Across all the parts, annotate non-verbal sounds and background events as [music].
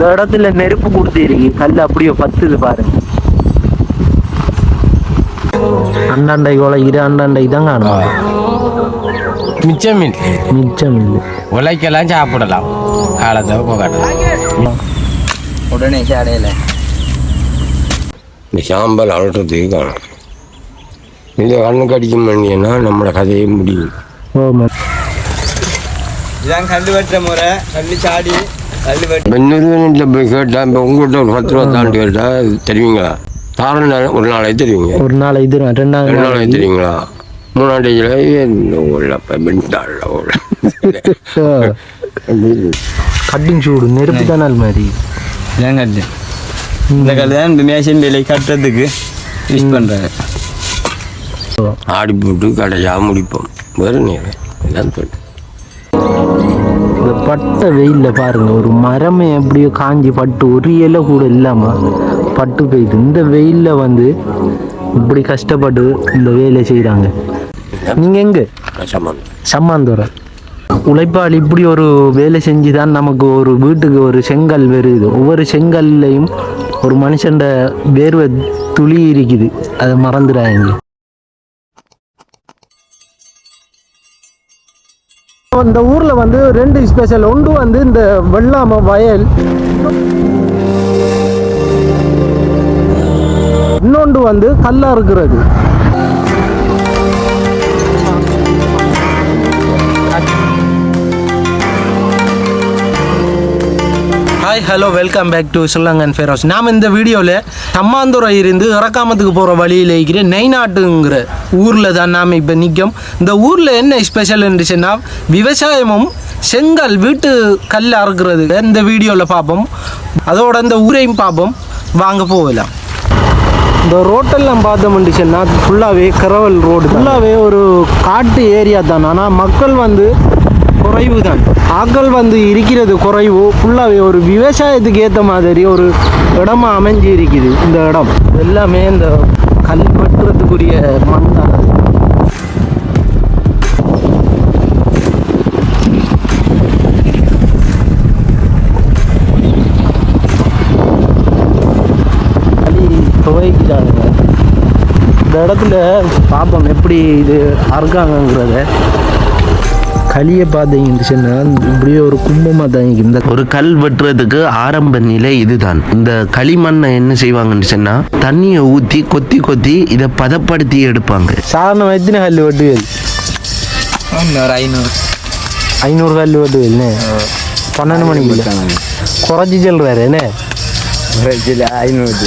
இந்த இடத்துல நெருப்பு கொடுத்திருக்கு. கல் அப்படியே பத்துது பாருங்க அண்டாண்டை கோலை இரு அண்டாண்டை தான் காணும். மிச்சம் இல்லை மிச்சம் இல்லை உழைக்கலாம் சாப்பிடலாம். காலத்தை போகலாம் உடனே சாடையில. இந்த சாம்பல் அலட்டுறதுக்கு காணும். இந்த கண்ணுக்கு அடிக்கும் பண்ணினா நம்மளோட கதையே முடியும். ஓமா இதான் கல் வெட்டுற முறை. கல் சாடி. போய் கேட்டால் இப்போ உங்கள்கிட்ட ஒரு பத்து ரூபா தாண்டி கேட்டால் தெரியுங்களா? தாரண ஒரு நாளைக்கு தெரியுங்க. ஒரு நாள் இது ரெண்டாவது ரெண்டு நாள் தெரியுங்களா? மூணாம் டேஜில் கட்டிங் சூடு நெருப்பு தான் நாள் மாதிரி. இந்த கல் தான் இந்த மேஷன் வேலை கட்டுறதுக்கு யூஸ் பண்ணுறாங்க ஆடி போட்டு கடையாக முடிப்போம். வேறு நேரம் இதான் பட்ட வெயில்ல பாருங்க ஒரு மரமே எப்படியோ காஞ்சி பட்டு ஒரு இலை கூட இல்லாம பட்டு போயிடுது இந்த வெயில்ல வந்து இப்படி கஷ்டப்பட்டு இந்த வேலையை செய்றாங்க. நீங்க எங்க? சமம் சம்மாந்தோர. உழைப்பாளி இப்படி ஒரு வேலை செஞ்சு தான் நமக்கு ஒரு வீட்டுக்கு ஒரு செங்கல் வருது. ஒவ்வொரு செங்கல்லையும் ஒரு மனுஷன்ட வேர்வை துளி இருக்குது. அதை மறந்துடாங்க இந்த ஊர்ல வந்து ரெண்டு ஸ்பெஷல் ஒன்று வந்து இந்த வெள்ளாம வயல். இன்னொன்று வந்து கல்லா இருக்கிறது hi hello welcome back to Sri Lankan Feroz நாம் இந்த வீடியோவில் சம்மாந்துறை இருந்து இறக்காமத்துக்கு போகிற வழியில் இருக்கிற நெய்நாட்டுங்கிற ஊரில் தான் நாம் இப்போ நிற்கும் இந்த ஊரில் என்ன ஸ்பெஷல் இருந்துச்சுன்னா விவசாயமும் செங்கல் வீட்டு கல் அறுக்கிறது. இந்த வீடியோவில் பார்ப்போம். அதோட இந்த ஊரையும் பார்ப்போம். வாங்க போகலாம். இந்த ரோட்டெல்லாம் பார்த்தோம்னுச்சுன்னா ஃபுல்லாகவே கரவல் ரோடு ஃபுல்லாகவே ஒரு காட்டு ஏரியா தான். ஆனால் மக்கள் வந்து குறைவு தான் ஆக்கள் வந்து இருக்கிறது குறைவு. ஃபுல்லாகவே ஒரு விவசாயத்துக்கு ஏற்ற மாதிரி ஒரு இடமா அமைஞ்சு இருக்குது இந்த இடம். எல்லாமே இந்த கல் வெட்டுறதுக்குரிய மண் தான் துவைக்கிறாங்க இந்த இடத்துல பார்ப்போம் எப்படி இது அறுக்காங்கங்கிறத களியை பார்த்தீங்கன்னு சொன்னால் இப்படியே ஒரு கும்பமாக தான் இந்த ஒரு கல் வெட்டுறதுக்கு ஆரம்ப நிலை இதுதான். இந்த களிமண்ணை என்ன செய்வாங்கன்னு சொன்னா தண்ணியை ஊற்றி கொத்தி கொத்தி இதை பதப்படுத்தி எடுப்பாங்க. சாதாரண எத்தனை கல் வெட்டுவேல்? ஒரு ஐநூறு. ஐநூறு கல் வெட்டுவேல்னே பன்னெண்டு மணிக்கு குறைச்சி சொல்கிறாரு என்ன ஐநூறு.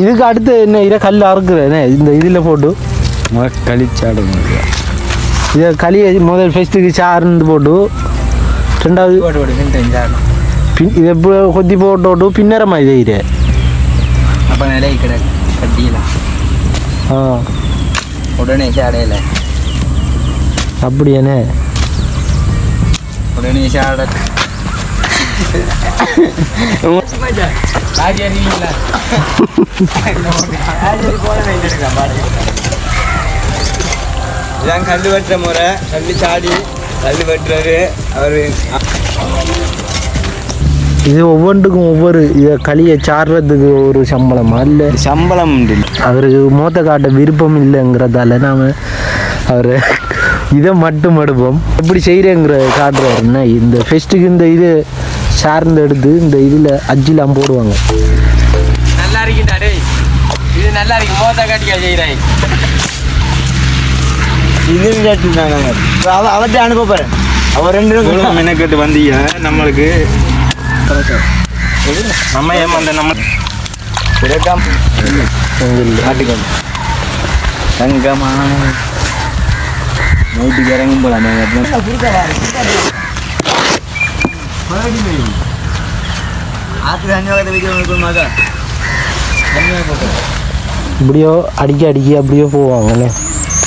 இதுக்கு அடுத்து என்ன இதை கல் அறுக்குறேனே இந்த இதில் போட்டு. கழிச்சாடும் இதை களியை முதல் ஃபஸ்ட்டுக்கு சார்ந்து போட்டு ரெண்டாவது பின் இதை கொத்தி போட்டு பின்னரமாக இது இது அப்போ நிலை கிடக்கு கட்டியலாம் ஆ. உடனே சாடையில. அப்படியானே உடனே சாட. [laughs] [laughs] இதான் கல் வெட்டுற முறை கல் சாடி கல் வெட்டுறாரு அவரு இது ஒவ்வொன்றுக்கும் ஒவ்வொரு இதை களியை சாடுறதுக்கு ஒரு சம்பளமா இல்லை சம்பளம் அவருக்கு மூத்த காட்ட விருப்பம் இல்லைங்கிறதால நாம் அவர் இதை மட்டும் எடுப்போம் எப்படி செய்கிறேங்கிற காட்டுறாருன்னா இந்த ஃபெஸ்ட்டுக்கு இந்த இது சார்ந்து எடுத்து இந்த இதில் அஜிலாம் போடுவாங்க. நல்லா இருக்குடா டேய். இது நல்லா இருக்கு. மோத்த காட்டிக்கா செய்கிறாய் இது கேட்டுருந்தாங்க அவ அவர்கிட்ட அனுப்ப அவர் ரெண்டு பேரும் மெனக்கட்டு வந்தீங்க. நம்மளுக்கு நம்ம ஏமாந்த நம்ம பிறக்கம் மாட்டுக்கொண்டு தங்கமான நைட்டுக்கு இறங்கும் போல ஆத்துக்கு அஞ்சாவது வீடியோ மாதா இப்படியோ அடிக்க அடிக்க அப்படியே போவாங்கண்ணே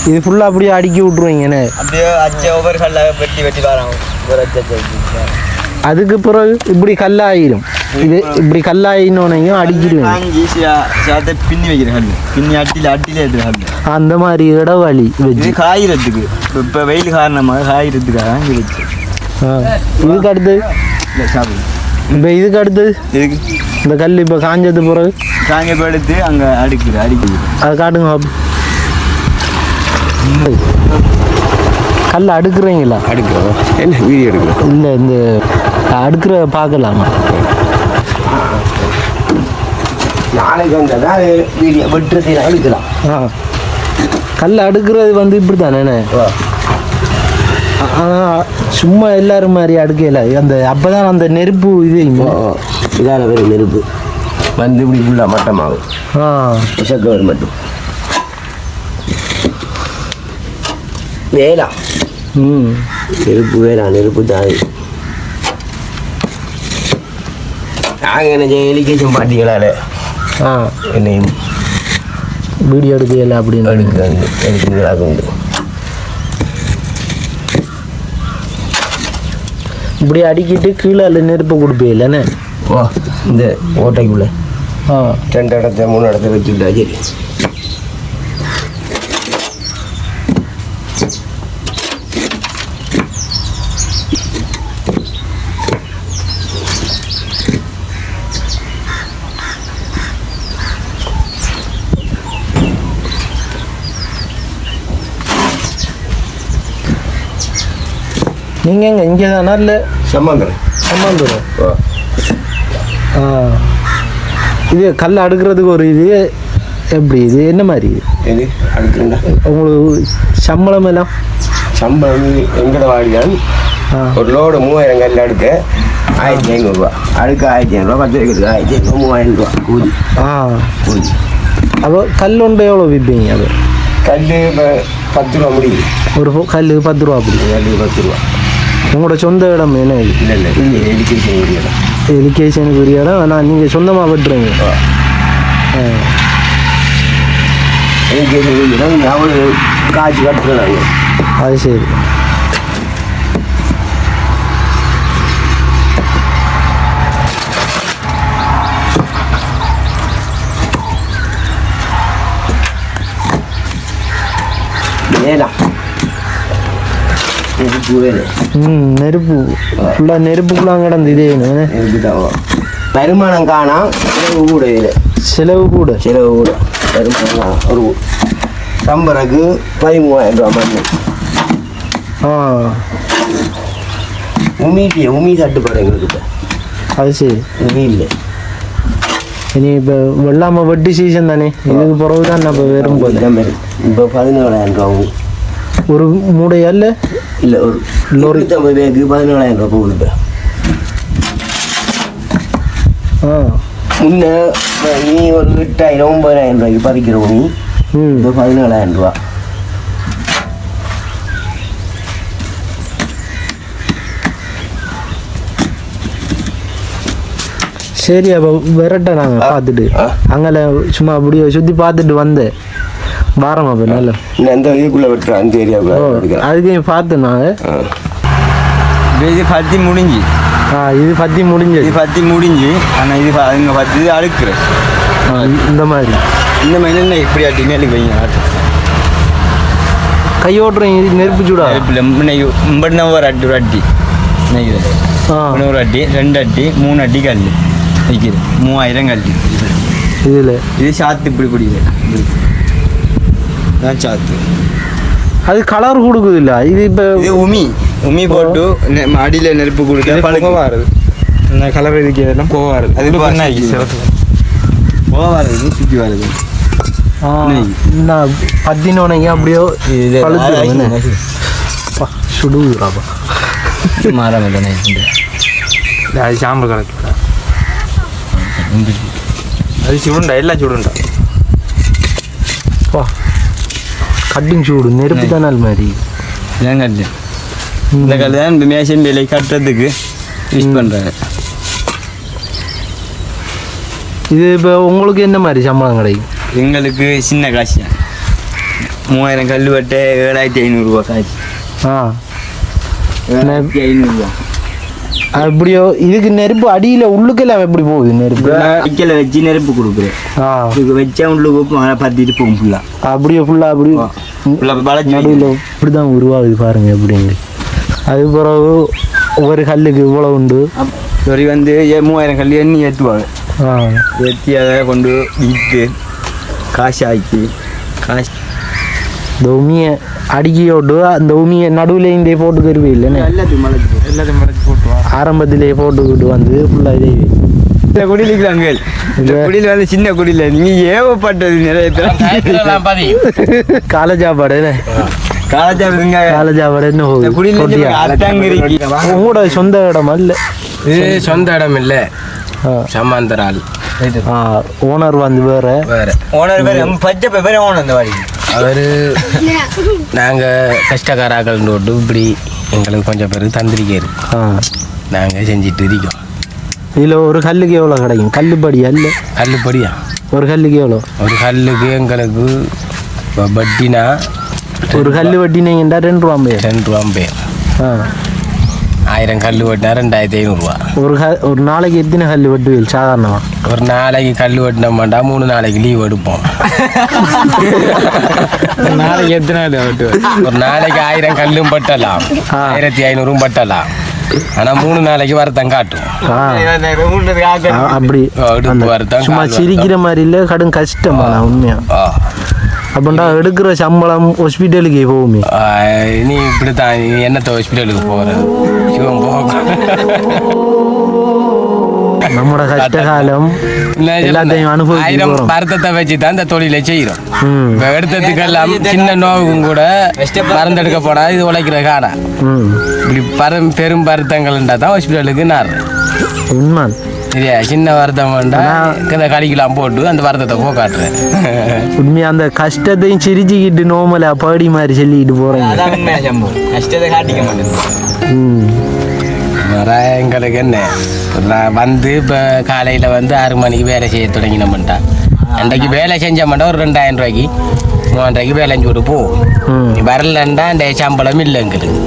இது ஃபுல்லாக அப்படியே அடுக்கி விட்ருவீங்கண்ணே அப்படியே அஞ்சு ஒவ்வொரு கல்லாக வெட்டி வெட்டி வராங்க ஒரு அதுக்கு பிறகு இப்படி கல்லாயிரும் இது இப்படி கல்லாயினோனையும் சா- சாத்தை பின்னி வைக்கிற கல் பின்னி அட்டியில் அட்டியில் எடுக்கிற கல் அந்த மாதிரி இடவழி இது வச்சு காயிறதுக்கு இப்போ வெயில் காரணமாக காயிறதுக்காக இது வச்சு. இதுக்கு அடுத்து? இப்போ இதுக்கு அடுத்து? இதுக்கு. இந்த கல் இப்போ காஞ்சது பிறகு? காங்க எடுத்து அங்கே அடிக்குது அடிக்குது. அதை காட்டுங்க. கல் அடுக்குறீங்களா? அடுக்கிறோம் என்ன வீடியோ எடுக்கிறோம் இல்லை இந்த அடுக்கிற பார்க்கலாமா? நாளைக்கு வந்தால் வீடியோ வெட்டுறதை எடுக்கலாம் ஆ. கல் அடுக்கிறது வந்து இப்படி தானே ஆனால் சும்மா எல்லாரும் மாதிரி அடுக்கல அந்த அப்போ தான் அந்த நெருப்பு இது. இதான பேர் நெருப்பு. வந்து இப்படி ஃபுல்லாக மட்டமாகும். ஆ. விஷக்கவர் மட்டும். வேலா. ம். நெருப்பு வேலா நெருப்பு தான் இது. நாங்கள் என்ன எலிகேஷன் பாட்டிகளால் ஆ. என்னையும் வீடியோ எடுக்கல அப்படின்னு. எடுக்க எடுக்கிறதாக இப்படி அடிக்கிட்டு கீழே அதில் நெருப்பு கொடுப்பீங்கல்லண்ணே ஓ இந்த ஓட்டைக்குள்ளே. ஆ. ரெண்டு இடத்த மூணு இடத்த வச்சுட்டா சரி. நீங்கள் எங்கே? இங்கே தானா இல்லை? சம்மாந்துரம் ஆ. இது கல் அடுக்கிறதுக்கு ஒரு இது எப்படி இது என்ன மாதிரி எது? அடுக்குறா உங்களுக்கு சம்பளம் எல்லாம்? சம்பளம் எங்கட வாடிதான் ஒரு லோடு மூவாயிரம் கல் அடுக்க. ஆயிரத்தி ஐநூறுரூவா அடுக்க ஆயிரத்தி ஐநூறுரூவா பத்து வைக்கிறதுக்கு ஆயிரத்தி ஐநூறு மூவாயிரம் ரூபா கூலி. ஆ. கூலி. அப்போ கல் ஒன்று எவ்வளோ விற்பீங்க அது? கல் இப்போ பத்து ரூபா முடியுது. ஒரு கல் பத்து ரூபா அப்படி. கல் பத்து ரூபா. உங்களோட சொந்த இடம் என்ன இல்லை இல்லை. இல்லை எஜுகேஷன் முடியல எஜுகேஷனுக்கு உரிய இடம் ஆனால் நீங்கள் சொந்தமாக வெட்டுறீங்க. எஜுகேஷன் முடியல அவ்வளோ காய்ச்சி கட்டுறாங்க அது சரி. வேலை ம் நெருப்பு. ஃபுல்லாக நெருப்புக்குலாம் கிடந்து இதே வருமானம் காணாம் செலவு கூட இல்லை செலவு கூட செலவு கூட வருமானம் ஒரு சம்பளக்கு பதிமூவாயிரம் ரூபா மண்ணு. ஆ. உமீட்டிய உமி தட்டுப்பாடு எங்கள்கிட்ட. அது சரி. உமி இல்லை. இனி இப்போ வெள்ளாமல் வெட்டி சீசன் தானே. இதுக்கு பிறகு தான் நம்ம வெறும் போல இப்போ பதினேழாயிரம் ரூபா. ஒரு இல்லை? இல்லை ஒரு. நூற்றம்பது பேருக்கு பதினேழாயிரம் ரூபா போகுது ஆ முன்ன நீ ஒரு எட்டாயிரம் ஒன்பதாயிரம் ரூபாய்க்கு பறிக்கிற உமி ம் இப்போ பதினேழாயிரம் ரூபா சரி அப்போ விரட்ட நாங்கள் பார்த்துட்டு. அங்கே சும்மா அப்படியே சுற்றி பார்த்துட்டு வந்தேன் வாரம் அப்போ நல்ல. எந்த இதுக்குள்ளே வெட்டுறா அந்த ஏரியாவுக்குள்ள அதுக்கு பார்த்தேன் நாங்கள் இது பத்தி முடிஞ்சு. ஆ இது பற்றி இது முடிஞ்சது பத்தி முடிஞ்சு. ஆனால் இது அதுங்க பத்தி இது அடுக்குற. ஆ, இந்த மாதிரி. இந்த மாதிரி என்ன இப்படி அட்டி மேலுக்கு வைங்க ஆட்டு. கையோட்டுறேன் இது நெருப்பு சூடா? இன்னைக்கு இம்படினா ஒரு அட்டி ஒரு அட்டி. இன்னைக்கு ஆ. ஒரு அட்டி ரெண்டு அட்டி மூணு அட்டி கல் வைக்கிது மூவாயிரம் கல் இதில். இது சாத்து இப்படி பிடிக்குது தான் சாத்து. அது கலர் கொடுக்குது இல்லை இது இப்போ இது உமி. உமி போட்டு அடியில நெருப்பு கொடுக்க பழுக்க. வருது. இந்த கலர் இதெல்லாம் போக வருது. அது. பின்னாடி வருது. சுற்றி வருது பத்தினோனைக்கு அப்படியோ சுடுறாப்பா மரம் தானே அது சாம்பல் கலக்கு அது சுடுண்டா? எல்லாம் சுடுண்டா? பா. கட்டிங் சூடு நெருப்பு தானே அது மாதிரி ஏன் கல் இந்த கல் தான் இந்த மேஷன் வேலை கட்டுறதுக்கு யூஸ் பண்ணுறாங்க இது இப்போ உங்களுக்கு என்ன மாதிரி சம்பளம் கிடைக்கும் எங்களுக்கு சின்ன காசு மூவாயிரம் கல் வெட்ட ஏழாயிரத்தி ஐநூறுரூவா காசு ஆ ஏழாயிரத்தி ஐநூறுரூவா அப்படியோ இதுக்கு நெருப்பு அடியில் உள்ளுக்கெல்லாம் எப்படி போகுது நெருப்பு? வைக்கல வச்சு நெருப்பு கொடுக்குறேன். இதுக்கு வச்சா உள்ளுக்கு மழை பத்திட்டு போகும் ஃபுல்லாக அப்படியே ஃபுல்லாக அப்படி ஃபுல்லாக வளைச்சி நடுவில் இப்படி தான் உருவாகுது பாருங்க எப்படின்னு. அது பிறகு ஒவ்வொரு கல்லுக்கு இவ்வளோ உண்டு? ஒரு வந்து மூவாயிரம் கல் எண்ணி ஏற்றுவாங்க ஏற்றி அதை கொண்டு விற்று காசு ஆக்கி காசு. இந்த உமியை அடிக்கியோட்டு அந்த உமியை நடுவில் இந்த போட்டு தருவே இல்லைன்னு. எல்லாத்தையும் மலைச்சு எல்லாத்தையும் மலைச்சு போட்டுவா ஆரம்பத்திலே போட்டுக்கிட்டு வந்து ஃபுல்லாக இதே. இந்த குடியில் இருக்கிறாங்க. இந்த குடியில் வந்து சின்ன குடியில் நீங்கள் ஏவப்பட்டது நிறைய பேர். காலை சாப்பாடு காலேஜா இருங்க காலை சாப்பாடு என்ன குடியில் உங்களோட சொந்த இடமா இல்லை? இது சொந்த இடம் இல்லை. சமாந்தர ஆள் ஓனர் வந்து வேற. வேற. ஓனர் பேர் பச்சை பேர் ஓனர் இந்த வாடி அவர் நாங்கள் கஷ்டக்காராக்கள் இப்படி எங்களுக்கு கொஞ்சம் பேர் தந்திரிக்காரு ஆ. நாங்கள் செஞ்சுட்டு இருக்கோம். இதில் ஒரு கல்லுக்கு எவ்வளோ கிடைக்கும்? கல்லுப்படியா இல்லை கல்லுப்படியா? ஒரு கல்லுக்கு எவ்வளோ ஒரு கல்லுக்கு எங்களுக்கு இப்போ வட்டினா ஒரு கல் வட்டினீங்கண்டா ரெண்டு ரூபா ஐம்பது ரெண்டு ரூபா பேர் ஆ. ஆயிரம் கல் வெட்டினா ரெண்டாயிரத்தி ஐநூறுரூவா ஒரு க ஒரு நாளைக்கு எத்தனை கல் வெட்டுவீங்க சாதாரணமாக ஒரு நாளைக்கு கல் வெட்டின மாட்டா மூணு நாளைக்கு லீவ் எடுப்போம். நாளைக்கு எத்தனை ஒரு நாளைக்கு ஆயிரம் கல்லும் பட்டலாம். ஆயிரத்தி ஐநூறும் பட்டலாம் ஆனால் மூணு நாளைக்கு வருத்தம் காட்டும் அப்படி வருத்தம், சும்மா சிரிக்கிற மாதிரி இல்லை கடும் கஷ்டமா உண்மையா ஆ. அப்படின்டா எடுக்கிற சம்பளம் ஹாஸ்பிட்டலுக்கு போகுமே நீ இப்படித்தான் என்னத்த ஹாஸ்பிட்டலுக்கு போகிறது சிவன் போக நம்மளோட கஷ்ட காலம் எல்லாத்தையும் அனுபவிச்சு ஆயிரம் வச்சு தான் இந்த தொழிலை செய்கிறோம் எடுத்ததுக்கெல்லாம் சின்ன நோவுக்கும் கூட மருந்தெடுக்க போனா இது உழைக்கிற காணா ம் இப்படி பரம் பெரும் வருத்தங்கள்ன்றா தான் ஹாஸ்பிட்டலுக்கு நாடுறேன் உண்மை சரியா சின்ன வருத்தம் வேண்டாம் இந்த கடிக்கலாம் போட்டு அந்த வருத்தத்தை போக்காட்டுறேன் உண்மையா அந்த கஷ்டத்தையும் சிரிச்சுக்கிட்டு நோமலா பாடி மாதிரி சொல்லிக்கிட்டு சம்பவம் கஷ்டத்தை காட்டிக்க மாட்டேன் வர எங்களுக்கு என்ன? நான் வந்து இப்போ காலையில் வந்து ஆறு மணிக்கு வேலை செய்ய தொடங்கினோம்ட்டா அன்றைக்கு வேலை செஞ்ச மாட்டோம் ஒரு ரெண்டாயிரம் ரூபாய்க்கு. மூவாயிரம் வேலை செஞ்சு விட்டு போ வரலண்டா அந்த சம்பளம் இல்லை எங்களுக்கு.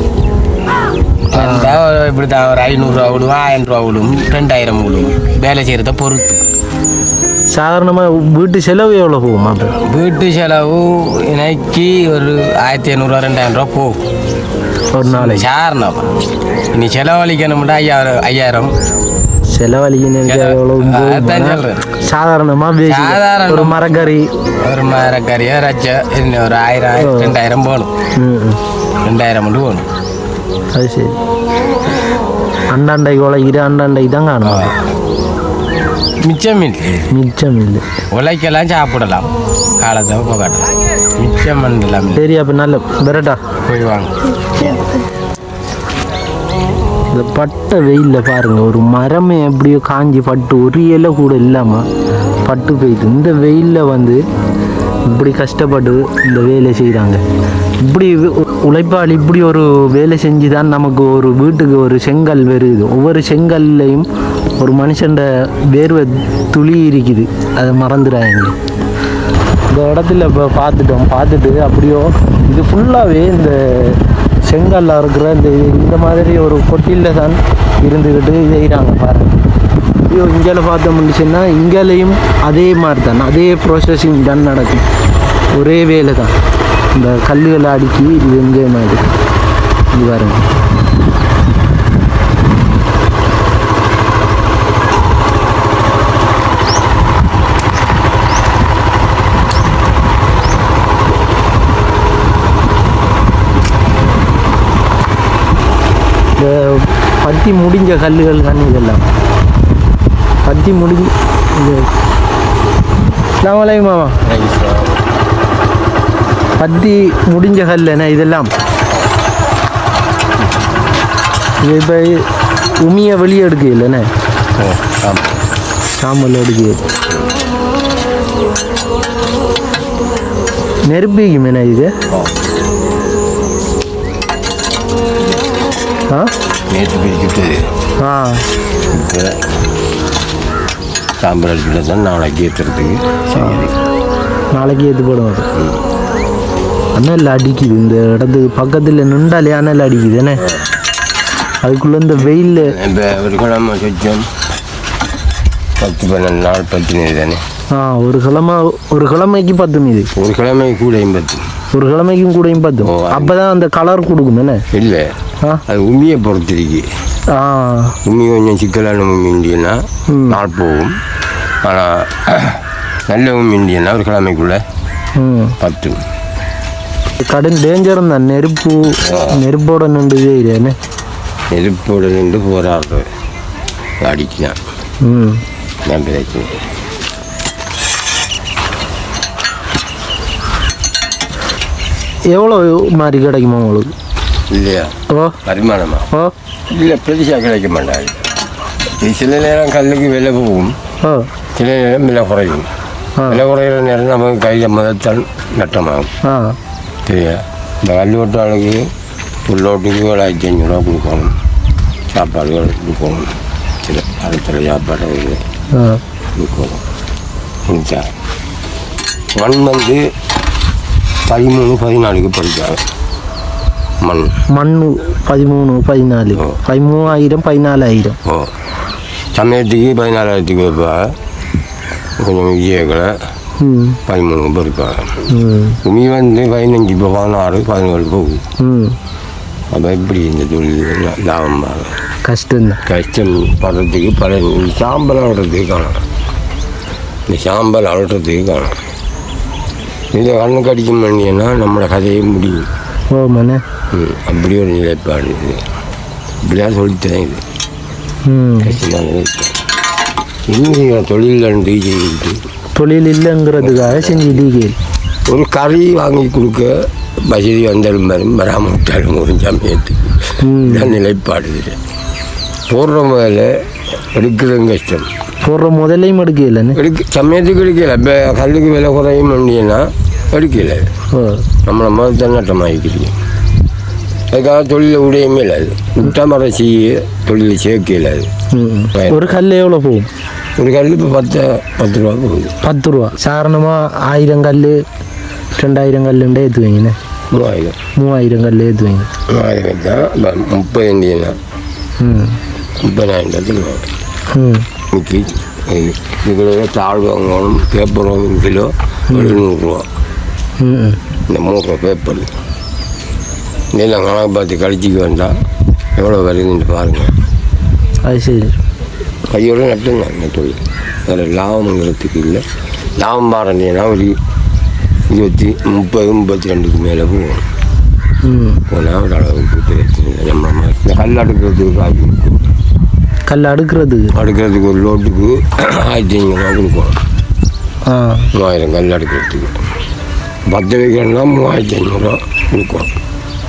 வந்தா இப்படி தான் ஒரு ஐநூறுரூவா விடுவோம் ஆயிரம் ரூபா விடும் ரெண்டாயிரம் விடும் வேலை செய்கிறத பொறுத்து. சாதாரணமாக வீட்டு செலவு எவ்வளோ போகும்? வீட்டு செலவு இன்னைக்கு ஒரு ஆயிரத்தி ஐநூறுரூவா ரெண்டாயிரம் ரூபா போகும். ஒரு நாளைக்கு சாரணம் நீ செலவழிக்கணும்டா ஐயாயிரம் ஐயாயிரம். சாதாரணமா. ஒரு மரக்கறி. ஒரு மரக்கறியோ ரச்ச ஒரு ஆயிரம் ரெண்டாயிரம் போகணும். ரெண்டாயிரம் மட்டும் போகணும். அது சரி. அண்டாண்டைக்கு உழைக்கிற அண்டாண்டைக்கு தான் காணும். மிச்சம் இல்லை. மிச்சம் இல்லை. உழைக்கலாம் சாப்பிடலாம். காலத்தை போகாட்டலாம் மிச்சம் பண்ணலாம் சரி அப்போ நல்ல பெரட்டா. போய் வாங்க. இந்த பட்ட வெயிலில் பாருங்க ஒரு மரமே எப்படியோ காஞ்சி பட்டு ஒரு இலை கூட இல்லாமல் பட்டு போயிட்டு இந்த வெயிலில் வந்து இப்படி கஷ்டப்பட்டு இந்த வேலை செய்கிறாங்க இப்படி உழைப்பாளி இப்படி ஒரு வேலை செஞ்சு தான் நமக்கு ஒரு வீட்டுக்கு ஒரு செங்கல் வருது. ஒவ்வொரு செங்கல்லையும் ஒரு மனுஷன்ட வேர்வை துளி இருக்குது. அதை மறந்துடாங்க இந்த இடத்துல இப்போ பார்த்துட்டோம் பார்த்துட்டு அப்படியோ இது ஃபுல்லாகவே இந்த செங்கல்ல இருக்கிற இந்த இந்த மாதிரி ஒரு கொட்டியில் தான் இருந்துக்கிட்டு செய்கிறாங்க பாருங்கள் ஐயோ இங்கேல பார்த்தோம் முடிச்சுன்னா இங்கேலையும் அதே மாதிரி தான் அதே ப்ராசஸிங் தான் நடக்கும். ஒரே வேலை தான் இந்த கல்லுகளை அடுக்கி இது இதே மாதிரி இது பாருங்கள் இந்த பத்தி முடிஞ்ச கல்லுகள் தான் இதெல்லாம்? பத்தி முடிஞ்சு இது அஸ்ஸலாமு மாமா. பத்தி முடிஞ்ச கல் என்ன இதெல்லாம்? இது இப்போ உமியை வெளியே எடுக்கு இல்லைண்ணே சாம்பல் எடுக்கு நெருப்பிக்குமேண்ணா இது? நேற்று பிரிச்சுட்டு ஆ இப்போ சாம்பல் அடிச்சுட்டு தான் நாளைக்கு ஏற்றுறதுக்கு நாளைக்கு ஏற்று அது அனல் அடிக்குது. இந்த இடத்துக்கு பக்கத்தில் நின்றாலே அனல் அடிக்குது. என்ன? அதுக்குள்ள இந்த இப்போ ஒரு கிழமை சொச்சம் பத்து பன்னெண்டு நாள் பத்து தானே? ஆ ஒரு கிழமை ஒரு கிழமைக்கு பத்து மீது ஒரு கிழமை கூட பத்து ஒரு கிழமைக்கும் கூடயும் அது- அப்பதான் அந்த கலர் கொடுக்கும் என்ன? இல்லை. ஆ? அது உண்மையை பொறுத்திருக்கு. ஆ. உண்மை கொஞ்சம் சிக்கலான உண்மை இந்தியன்னா. நாள் போகும். ஆனால் நல்ல உண்மை இந்தியன்னா ஒரு கிழமைக்குள்ளே பத்து கடும் டேஞ்சர் தான். நெருப்பு நெருப்போட நின்று என்ன? நெருப்போடு நின்று போராடுற அடிக்கலாம். ம். நான் எவ்வளோ மாதிரி கிடைக்குமா உங்களுக்கு? இல்லையா? ஓ. வருமானமா ஓ. இல்லை பெருசாக கிடைக்க மாட்டாங்க சில நேரம் கல்லுக்கு விலை போகும். ஓ. சில நேரம் விலை குறையும். விலை குறையிற நேரம் நமக்கு கையில் முதத்தான் நட்டமாகும். சரியா? இந்த கல் ஓட்டாளுக்கு உள்ளோட்டுக்கு ஏழாயிரத்தி ஐநூறுரூவா கொடுக்கணும். சாப்பாடுகள் கொடுக்கணும். சில அடுத்த சாப்பாடு கொடுக்கணும். கொடுத்தா மண் வந்து பதிமூணு பதினாலுக்கு படித்தாங்க மண். மண்ணு பதிமூணு பதினாலு. ஓ. பதிமூவாயிரம் பதினாலாயிரம். ஓ. சமயத்துக்கு பதினாலாயிரத்துக்கு வைப்பாங்க கொஞ்சம் விஜயங்களை ம். பதிமூணுக்கு பறிப்பாங்க உமி வந்து பதினஞ்சு இப்போ பதினாறு பதினேழு போகுது. அப்போ எப்படி இந்த தொழில் லாபம் கஷ்டம்தான். கஷ்டம் படுறதுக்கு பல சாம்பல் அழுறதுக்கு காணும். இந்த சாம்பல் அழுறதுக்கு காணும். இதை கண்ணுக்கு அடிக்க மாட்டேன்னா நம்மளோட கதையே முடியும். ஓ மண்ணே ம், அப்படி ஒரு நிலைப்பாடு இது. இப்படிதான் சொல்லித்தேன் இது. கஷ்டமான இன்னும் தொழில் செய்துட்டு தொழில் இல்லைங்கிறதுக்காக செஞ்சுட்டீங்க ஒரு கறி வாங்கி கொடுக்க வசதி வந்தாலும் வரும் வராமல் விட்டாலும் ஒரு சமயத்துக்கு. இதான் நிலைப்பாடு இது. போடுற வேலை எடுக்கிறதும் கஷ்டம். போடுற முதலையும் எடுக்கலன்னு எடுக்க சமயத்துக்கு எடுக்கல. இப்போ கல்லுக்கு விலை குறையும் பண்ணினா எடுக்கல நம்மளை முதல் தன்னட்டமாகிக்கிறீங்க அதுக்காக தொழிலை விடையுமே இல்லை அது. விட்டா மரம் செய்ய தொழிலை சேர்க்கல அது. ஒரு கல் எவ்வளோ போகும்? ஒரு கல் இப்போ பத்து பத்து ரூபா போகுது. பத்து ரூபா. சாதாரணமாக ஆயிரம் கல் ரெண்டாயிரம் கல்லுண்டே ஏற்றுவீங்கண்ணே மூவாயிரம். மூவாயிரம் கல் ஏற்றுவீங்க மூவாயிரம் தான் முப்பது இந்தியனா? ம். முப்பதாயிரம் ரூபாய் ம். முக்கி இதுக்குள்ள தாழ் வாங்கணும் பேப்பர் ஒரு கிலோ எழுநூறுரூவா இந்த மூணு ரூபா பேப்பர். இதெல்லாம் கணக்கு பார்த்து கழிச்சிக்க வேண்டாம். எவ்வளோ வருதுன்னு பாருங்கள் அது சரி. கையோட நட்டுங்க தொழில் வேறு லாபம்ங்கிறதுக்கு இல்லை. லாபம் பாருந்தீங்கன்னா ஒரு இருபத்தி முப்பது முப்பத்தி ரெண்டுக்கு மேலே போகும். ம். போனால் ஒரு அளவுக்கு நம்ம இந்த கல் அடுக்கிறதுக்கு கொடுக்கும் கல் அடுக்கிறதுக்கு? அடுக்கிறதுக்கு ஒரு லோட்டுக்கு ஆயிரத்தி ஐநூறுரூவா கொடுக்கும் ஆ. மூவாயிரம் கல் அடுக்கிறதுக்கு. பத்து வைக்கிறோம்னா மூவாயிரத்தி ஐநூறுரூவா கொடுக்கும்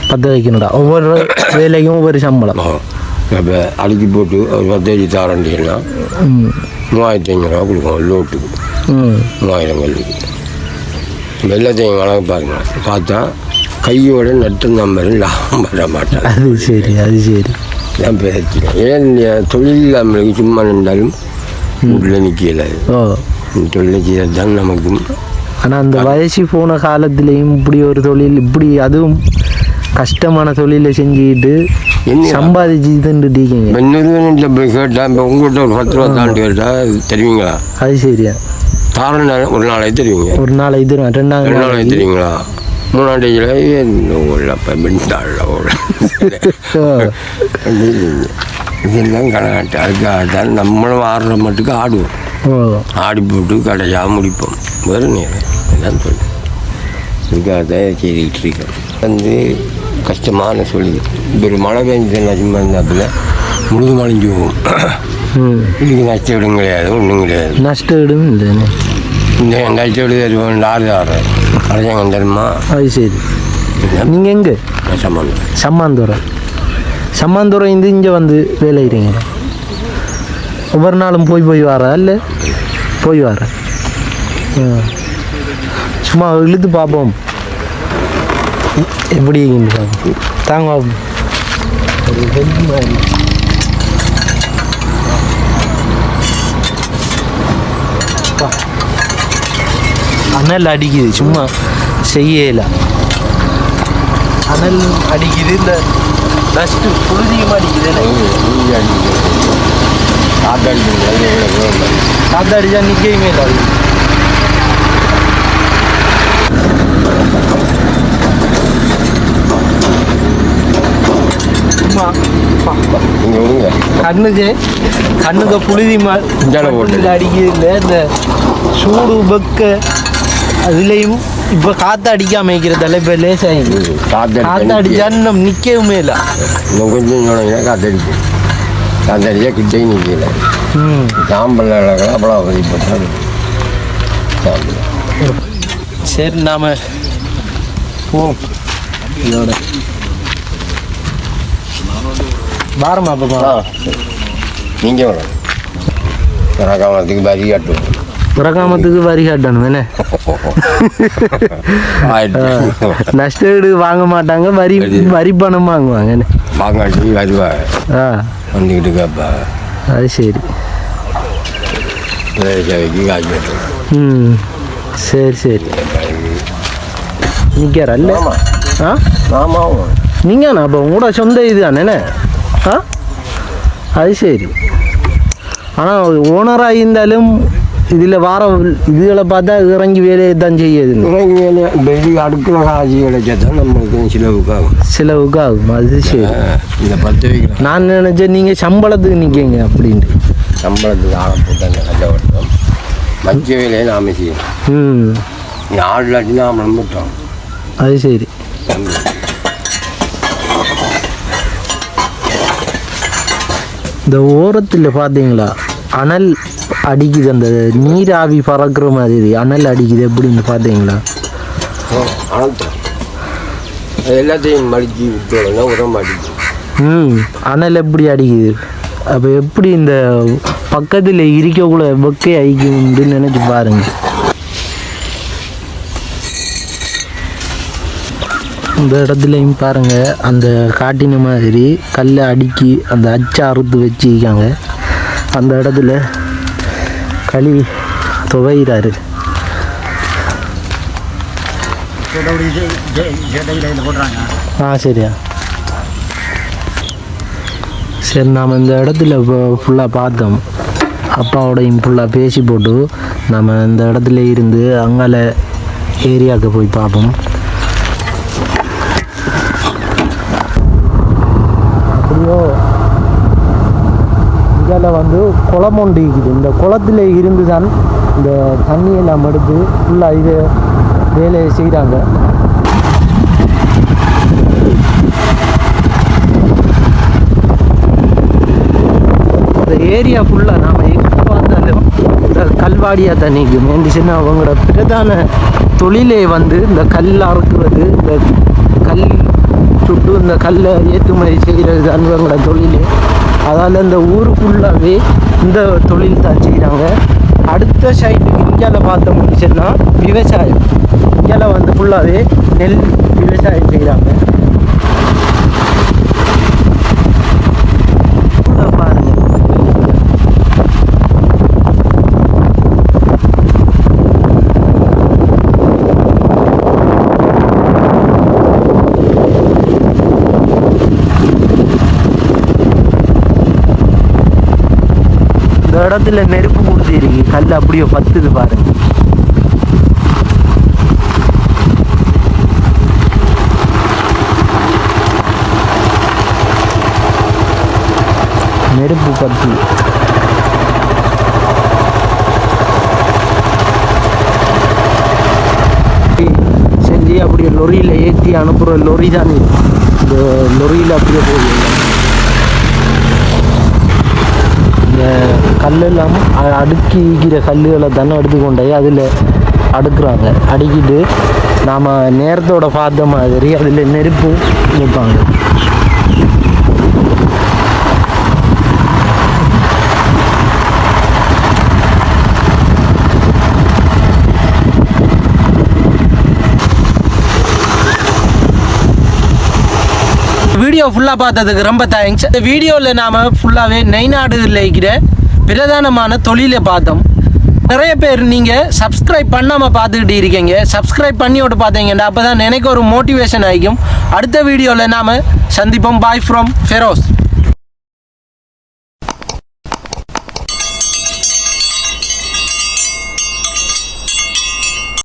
பற்ற வைக்கணும்டா ஒவ்வொரு வேலைக்கும் ஒவ்வொரு சம்பளம். இப்போ அடுக்கி போட்டு ஒரு பத்தேஜி தாரண்டிங்கன்னா மூவாயிரத்தி ஐநூறுரூவா கொடுக்கும் லோட்டுக்கு. மூவாயிரம் கல்லுக்கு. வெள்ளத்தையும் கணக்கு பாருங்க. பார்த்தா கையோட நட்டு நம்பர் லாபம் பண்ண மாட்டாங்க. அது சரி அது சரி. இதான் பிரச்சனை. ஏன் தொழில் நம்மளுக்கு சும்மா நின்றாலும் வீட்டில் நிற்கல ஓ. இந்த தொழில் செய்யறது தான் நமக்கு ஆனால் அந்த வயசு போன காலத்துலேயும் இப்படி ஒரு தொழில் இப்படி அதுவும் கஷ்டமான தொழிலை செஞ்சுக்கிட்டு என்ன? சம்பாதிச்சு தந்துட்டீங்க இன்னொரு போய் கேட்டால் இப்போ உங்கள்கிட்ட ஒரு பத்து ரூபா தாண்டி கேட்டால் தெரியுங்களா? அது சரியா. தாரண ஒரு நாளைக்கு தெரியுங்க. ஒரு நாள் இது ரெண்டாவது ரெண்டு நாள் நாளைக்கு தெரியுங்களா? மூணாம் தேதியில் அப்போ [laughs] ஓ, இதெல்லாம் கணக்காட்டு அதுக்காக தான் நம்மளும் ஆடுற மட்டுக்கு ஆடுவோம். ஆடி போட்டு கடையாக முடிப்போம். வேறு நேரம் எல்லாம் சொல்லு. இதுக்காக தான் செய்துக்கிட்டு இருக்கேன் வந்து கஷ்டமான சொல்லி இப்போ ஒரு மழை பெஞ்சதுன்னா சும்மா இருந்தாப்புல முழுது மழைஞ்சு போகும் இதுக்கு நஷ்டம் கிடையாது ஒன்றும் கிடையாது. நஷ்டம் இடும் இல்லைண்ணே இந்த நஷ்டம் தருவோம் லாரி ஆடுறேன் அரசாங்கம் தருமா? அது சரி. நீங்கள் எங்கே? சம்பந்தம் சம்மாந்துறை சம்மாந்துறை இருந்து இங்கே வந்து வேலையிறீங்க. ஒவ்வொரு நாளும் போய் போய் வரா? இல்லை போய் வர? சும்மா இழுத்து பார்ப்போம் எப்படி தாங்க அனல் அடிக்குது. சும்மா செய்யல. அனல் அடிக்குது இந்த ஃபஸ்ட்டு புழுதியும் அடிக்குது காற்று அடிச்சா நிற்கவே இல்லை அது. சும்மா பா, பா. நீங்கள் விடுங்க. கண்ணுக்கு கண்ணுக்கு புழுதி அடிக்குது இல்லை இந்த சூடு வெக்க அதுலேயும் இப்போ காற்று அடிக்காம வைக்கிறதால இப்போ லேசாகி காற்று காற்று அடிச்சா இன்னும் நிற்கவுமே இல்லை இன்னும் கொஞ்சம் சொன்னீங்கன்னா காத்தடிக்கும் காத்தடிச்சா கிட்டே நிற்கல சாம்பல் அவ்வளோ சாம்பல் சரி நாம போவோம் இதோட வாரமா அப்பா நீங்கள் வரணும் கனகாமத்துக்கு வரி கட்டுவோம் பிரகாமத்துக்கு வரி காட்டணும் என்ன [laughs] ஆயிரத்தி நஷ்டஈடு வாங்க மாட்டாங்க வரி வரி. பணம் வாங்குவாங்க என்ன வாங்காட்டி வருவாங்க ஆ. வந்துக்கிட்டு கேப்பா. அது சரி. ம். சரி சரி. ஆமாம் ஆ? ஆமாம் நீங்கள் அப்போ உங்களோட சொந்த இது தானே ஆ? அது சரி. ஆனால் ஓனராக இருந்தாலும் இதில் வார இதுகளை பார்த்தா இறங்கி வேலையை தான் செய்யுது வெளி அடுக்கிற காசு கிடைச்சா தான் நம்மளுக்கு சிலவுக்கு ஆகும் செலவுக்கு ஆகும் அது சரி இந்த பத்து வைக்கலாம் நான் நினச்சேன் நீங்கள் சம்பளத்துக்கு நிற்கீங்க அப்படின்ட்டு சம்பளத்துக்கு ஆளை போட்டாங்க நல்ல வருடம் மஞ்ச வேலையை நாம செய்யணும் ம் நீ ஆள் இல்லாட்டி நாம நம்பிட்டோம் அது சரி இந்த ஓரத்தில் பார்த்தீங்களா அனல் அடிக்குது அந்த நீராவி பறக்கிற மாதிரி. அனல் அடிக்குது. எப்படின்னு பார்த்தீங்களா? எல்லாத்தையும் மடிச்சு விட்டோம்னா உரம் அடிக்கும் ம் அனல் எப்படி அடிக்குது? அப்போ எப்படி இந்த பக்கத்தில் இருக்கக்குள்ள வெக்கை அடிக்கும்னு நினச்சி பாருங்க. இந்த இடத்துலையும் பாருங்க. அந்த காட்டின மாதிரி கல்லை அடுக்கி அந்த அச்சை அறுத்து வச்சிருக்காங்க. அந்த இடத்துல களி துவைகிறாரு ஆ சரியா. சரி நாம் இந்த இடத்துல ஃபுல்லாக பார்த்தோம். அப்பாவோடையும் ஃபுல்லாக பேசி போட்டு நம்ம இந்த இடத்துல இருந்து அங்கால ஏரியாவுக்கு போய் பார்ப்போம் அப்படியோ இதில் வந்து குளம் ஒன்று இருக்குது இந்த குளத்தில் இருந்து தான் இந்த தண்ணியெல்லாம் எடுத்து ஃபுல்லாக இது வேலையை செய்கிறாங்க. இந்த ஏரியா ஃபுல்லாக நாம் எங்கே பார்த்தாலும் இந்த கல்வாடியாக தான் நிற்கும் அவங்களோட பிரதான தொழிலே வந்து இந்த கல் அறுக்குறது இந்த கல் சுட்டு இந்த கல்லை ஏற்றுமதி செய்கிறது அன்பங்களோட தொழிலே. அதால் இந்த ஊர் ஃபுல்லாகவே இந்த தொழில் தான் செய்கிறாங்க அடுத்த சைடு இந்தியாவில் பார்த்தோம்னு சொன்னால் விவசாயம். இந்தியாவில் வந்து ஃபுல்லாகவே நெல் விவசாயம் செய்கிறாங்க பாருங்க இந்த இடத்துல நெருப்பு கொடுத்துருக்கு கல் அப்படியே பத்துது பாருங்க. நெருப்பு பத்து. செஞ்சு அப்படியே லொரியில் ஏற்றி அனுப்புகிற லொரி தான் இந்த லொரியில் அப்படியே போய் இந்த கல்லெல்லாம் அ- அடுக்கி கல்லுகளை தானே எடுத்துக்கொண்டே அதில் அடுக்குறாங்க. அடுக்கிட்டு நாம் நேரத்தோட பார்த்த மாதிரி அதில் நெருப்பு வைப்பாங்க. வீடியோ ஃபுல்லாக பார்த்ததுக்கு ரொம்ப தேங்க்ஸ் இந்த வீடியோவில் நாம் ஃபுல்லாகவே நெய்நாடுல இருக்கிற பிரதானமான தொழிலை பார்த்தோம். நிறைய பேர் நீங்கள் சப்ஸ்கிரைப் பண்ணாமல் பார்த்துக்கிட்டு இருக்கீங்க. சப்ஸ்கிரைப் பண்ணி விட்டு பார்த்தீங்கன்னா அப்போ தான் எனக்கு ஒரு மோட்டிவேஷன் ஆகிக்கும். அடுத்த வீடியோவில் நாம் சந்திப்போம். Bye from Feroz